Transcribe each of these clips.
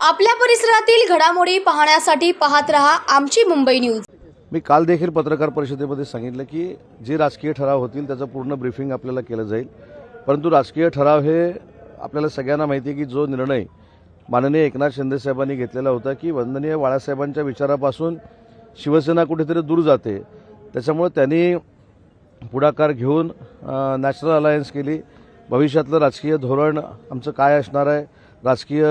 आपल्या परिसरातील घडामोडी पाहण्यासाठी पाहत रहा आमची मुंबई न्यूज. मी काल देखील पत्रकार परिषदेमध्ये सांगितलं की जे राजकीय ठराव होतील त्याचं पूर्ण ब्रीफिंग आपल्याला केलं जाईल. परंतु राजकीय ठराव हे आपल्याला सगळ्यांना माहिती आहे की जो निर्णय माननीय एकनाथ शिंदे साहेबांनी घेतलेला होता की वंदनीय बाळासाहेबांच्या विचारापासून शिवसेना कुठेतरी दूर जाते. त्याच्यामुळे त्यांनी पुढाकार घेऊन नॅशनल अलायन्स केली. भविष्यातलं राजकीय धोरण आमचं काय असणार आहे? राजकीय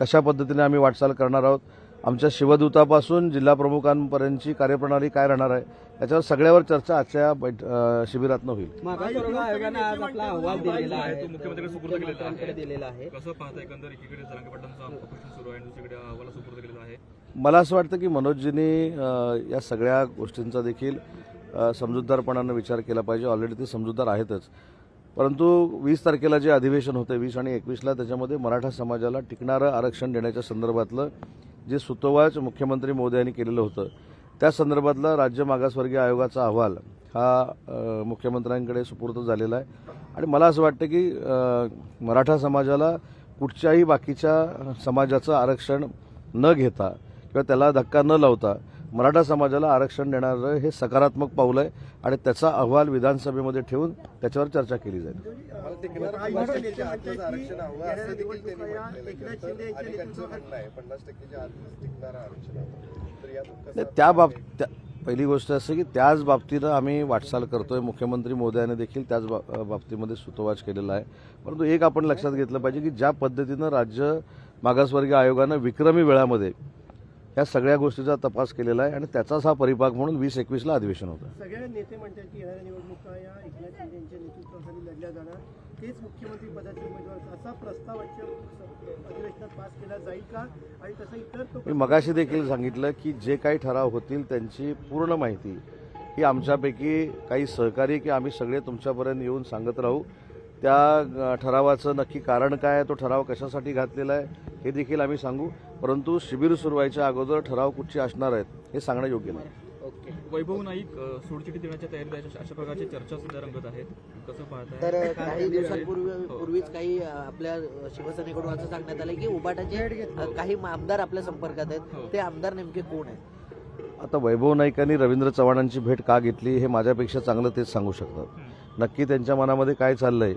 कशा पद्धतीने आम्ही वाटचाल करणार आहोत? आमच्या शिवदूतापासून जिल्हा प्रमुखांपर्यंतची कार्यप्रणाली काय राहणार आहे? याच्यावर सगळ्यावर चर्चा आजच्या बैठ शिबिरातनं होईल. मागासवर्ग आयोगाने आज आपला अहवाल दिलेला आहे. तो मुख्यमंत्र्यांकडे सुपूर्द केलेला मुख्यमंत्र्यांकडे आहे. दिलेला आहे. कसं पाहता एकंदर? एकीकडे जरांगे पाटलांचं ऑपरेशन सुरू आहे आणि दुसरीकडे अहवाला सुपूर्द केलेला आहे. मला असं वाटतं की मनोजजींनी या सगळ्या गोष्टींचा देखील समजूतदारपणानं विचार केला पाहिजे. ऑलरेडी ते समजूतदार आहेतच. परंतु वीस तारखेला जे अधिवेशन होतं वीस आणि एकवीसला त्याच्यामध्ये मराठा समाजाला टिकणारं आरक्षण देण्याच्या संदर्भातलं जे सुतोवाच मुख्यमंत्री मोदयांनी केलेलं होतं त्या संदर्भातला राज्य मागासवर्गीय आयोगाचा अहवाल हा मुख्यमंत्र्यांकडे सुपूर्द झालेला आहे. आणि मला असं वाटतं की मराठा समाजाला कुठच्याही बाकीच्या समाजाचं आरक्षण न घेता किंवा त्याला धक्का न लावता मराठा समाजाला आरक्षण देणारं हे सकारात्मक पाऊल आहे आणि त्याचा अहवाल विधानसभेमध्ये ठेवून त्याच्यावर चर्चा केली जाईल. नाही, त्या बाबत त्या पहिली गोष्ट असं की त्याच बाबतीनं आम्ही वाटचाल करतोय. मुख्यमंत्री मोदयाने देखील त्याच बा- बाबतीमध्ये सुतोवाच केलेला आहे. परंतु एक आपण लक्षात घेतलं पाहिजे की ज्या पद्धतीनं राज्य मागासवर्गीय आयोगानं विक्रमी वेळामध्ये या सगळ्या गोष्टीचा तपास केलेला आहे आणि त्याचाच हा परिपाक म्हणून वीस एकवीसला अधिवेशन होतं. सगळ्या नेते म्हणतात की येणाऱ्या निवडणुका या एकनाथ नेतृत्वाखाली लढल्या जाणार. तेच मुख्यमंत्री पदाचे उमेदवार असा प्रस्ताव अधिवेशनात पास केला जाईल का? आणि तसं इतर मी मगाशी देखील सांगितलं की जे काही ठराव होतील त्यांची पूर्ण माहिती ही आमच्यापैकी काही सहकारी की आम्ही सगळे तुमच्यापर्यंत येऊन सांगत राहू. त्या ठरावाचं नक्की कारण काय आहे तो ठराव कशासाठी घातलेला आहे हे देखील आम्ही सांगू. परंतु शिबिर सुरू व्हायच्या अगोदर ठराव कुठचे असणार आहेत हे सांगणं योग्य नाही. ओके. वैभव नाईक अ, सोडचिठी देण्याच्या तयारीत आहे अशा- प्रकारच्या चर्चा सध्या रंगत आहेत. कसं पाहताय? तर काही दिवसांपूर्वी पूर्वीच काही आपल्या शिवसेनेकडून असं सांगण्यात आलं की उबाटाचे काही आमदार आपल्या संपर्कात आहेत. ते आमदार नेमके कोण आहेत? आता वैभव नाईकांनी रवींद्र चव्हाणांची भेट का घेतली हे माझ्यापेक्षा चांगलं तेच सांगू शकतात. नक्की त्यांच्या मनामध्ये काय चाललंय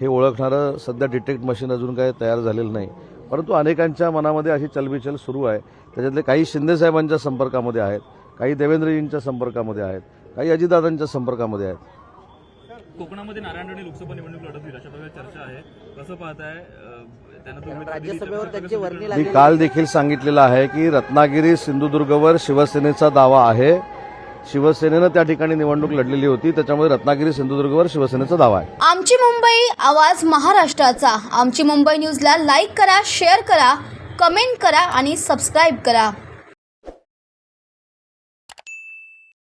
हे ओळखणारं सध्या डिटेक्ट मशीन अजून काय तयार झालेलं नाही. परंतु अनेकांच्या मनामध्ये अशी चलबिचल सुरू आहे. त्याच्यातले काही शिंदेसाहेबांच्या संपर्कामध्ये आहेत काही देवेंद्रजींच्या संपर्कामध्ये आहेत काही अजितदादांच्या संपर्कामध्ये आहेत. कोकणामध्ये नारायण राणे लोकसभा निवडणूक लढत होईल अशा प्रकारे चर्चा आहे. कसं पाहताय? मी काल देखील सांगितलेलं आहे की रत्नागिरी सिंधुदुर्गवर शिवसेनेचा दावा आहे. शिवसेनेनं त्या ठिकाणी निवडणूक लढलेली होती त्याच्यामुळे रत्नागिरी सिंधुदुर्गवर शिवसेनेचा दावा आहे. आमची मुंबई आवाज महाराष्ट्राचा. आमची मुंबई न्यूजला लाईक करा शेअर करा कमेंट करा आणि सबस्क्राईब करा.